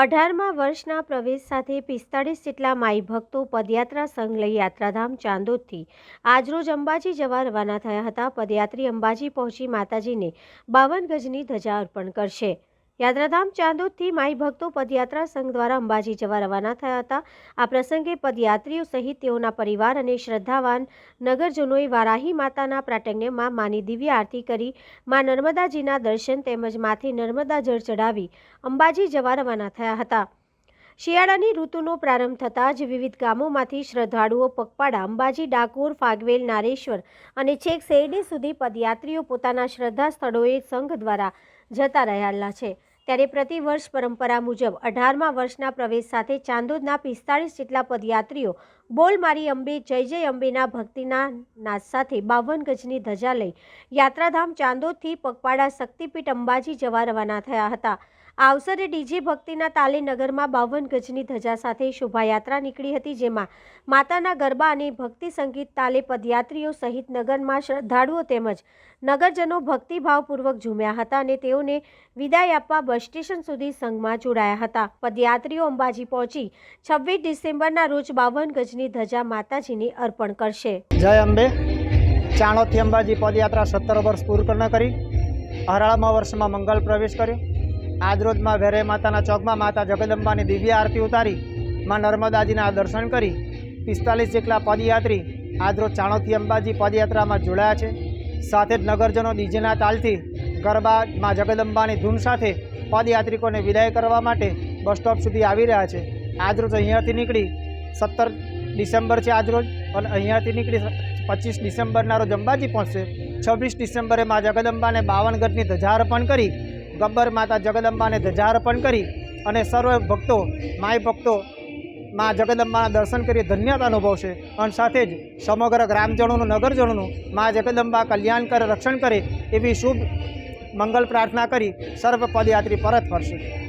અઢારમા વર્ષના પ્રવેશ સાથે પિસ્તાળીસ જેટલા માઈ ભક્તો પદયાત્રા સંઘ લઈ યાત્રાધામ ચાંદોદથી આજરોજ અંબાજી જવા રવાના થયા હતા. પદયાત્રી અંબાજી પહોંચી માતાજીને બાવન ગજની ધજા અર્પણ કરશે. યાત્રાધામ ચાંદોદથી માઈ ભક્તો પદયાત્રા સંઘ દ્વારા અંબાજી જવા રવાના થયા હતા. આ પ્રસંગે પદયાત્રીઓ સહિત તેઓના પરિવાર અને શ્રદ્ધાવાન નગરજનોએ વારાહી માતાના પ્રાટંગ્યમાં માની દિવ્ય આરતી કરી. મા નર્મદાજીના દર્શન તેમજ માથે નર્મદા જળ ચડાવી અંબાજી જવા રવાના થયા હતા. શિયાળાની ઋતુનો પ્રારંભ થતાં જ વિવિધ ગામોમાંથી શ્રદ્ધાળુઓ પગપાળા અંબાજી ડાકોર, ફાગવેલ, નારેશ્વર અને છેક શેરડી સુધી પદયાત્રીઓ પોતાના શ્રદ્ધા સ્થળોએ સંઘ દ્વારા જતા રહેલા છે. ત્યારે પ્રતિવર્ષ પરંપરા મુજબ અઢારમા વર્ષના પ્રવેશ સાથે ચાંદોદના પિસ્તાળીસ જેટલા પદયાત્રીઓ બોલ મારી અંબે, જય જય અંબેના ભક્તિના નાદ સાથે બાવન ગજની ધજા લઈ યાત્રાધામ ચાંદોદથી પગપાળા શક્તિપીઠ અંબાજી જવા રવાના થયા હતા. આ અવસરે ડીજે ભક્તિના તાલે નગરમાં બાવન ગજની ધજા સાથે શોભાયાત્રા નીકળી હતી, જેમાં માતાના ગરબા અને ભક્તિ સંગીત તાલે પદયાત્રીઓ સહિત નગરમાં શ્રદ્ધાળુઓ તેમજ નગરજનો ભક્તિભાવપૂર્વક ઝૂમ્યા હતા અને તેઓને વિદાય આપવા બસ સ્ટેશન સુધી સંઘમાં જોડાયા હતા. પદયાત્રીઓ અંબાજી પહોંચી છવ્વીસ ડિસેમ્બરના રોજ બાવન ગજની ધજા માતાજીને અર્પણ કરશે. જય અંબે. ચાણોદથી અંબાજી પદયાત્રા સત્તર વર્ષ પૂર્ણ કરી, અઢારમા વર્ષમાં મંગલ પ્રવેશ કર્યો. આજરોજમાં વેરે માતાના ચોકમાં માતા જગદંબાની દિવ્ય આરતી ઉતારી, માં નર્મદાજીના દર્શન કરી, પિસ્તાલીસ જેટલા પદયાત્રી આજરોજ ચાણોથી અંબાજી પદયાત્રામાં જોડાયા છે. સાથે જ નગરજનો ડીજેના તાલથી ગરબા માં જગદંબાની ધૂન સાથે પદયાત્રિકોને વિદાય કરવા માટે બસ સ્ટોપ સુધી આવી રહ્યા છે. આજરોજ અહીંયાથી નીકળી સત્તર ડિસેમ્બર છે આજરોજ અને અહીંયાથી નીકળી પચીસ ડિસેમ્બરના રોજ અંબાજી પહોંચશે. છવ્વીસ ડિસેમ્બરે મા જગદંબાને બાવન ગઢની ધજા અર્પણ કરી ગબ્બર માતા જગદંબાને ધજા અર્પણ કરી અને સર્વ ભક્તો, માય ભક્તો, મા જગદંબાના દર્શન કરી ધન્યતા અનુભવશે. અને સાથે જ સમગ્ર ગ્રામજનોનું, નગરજનોનું મા જગદંબા કલ્યાણ કરે રક્ષણ કરે એવી શુભ મંગલ પ્રાર્થના કરી સર્વ પદયાત્રી પરત ફરશે.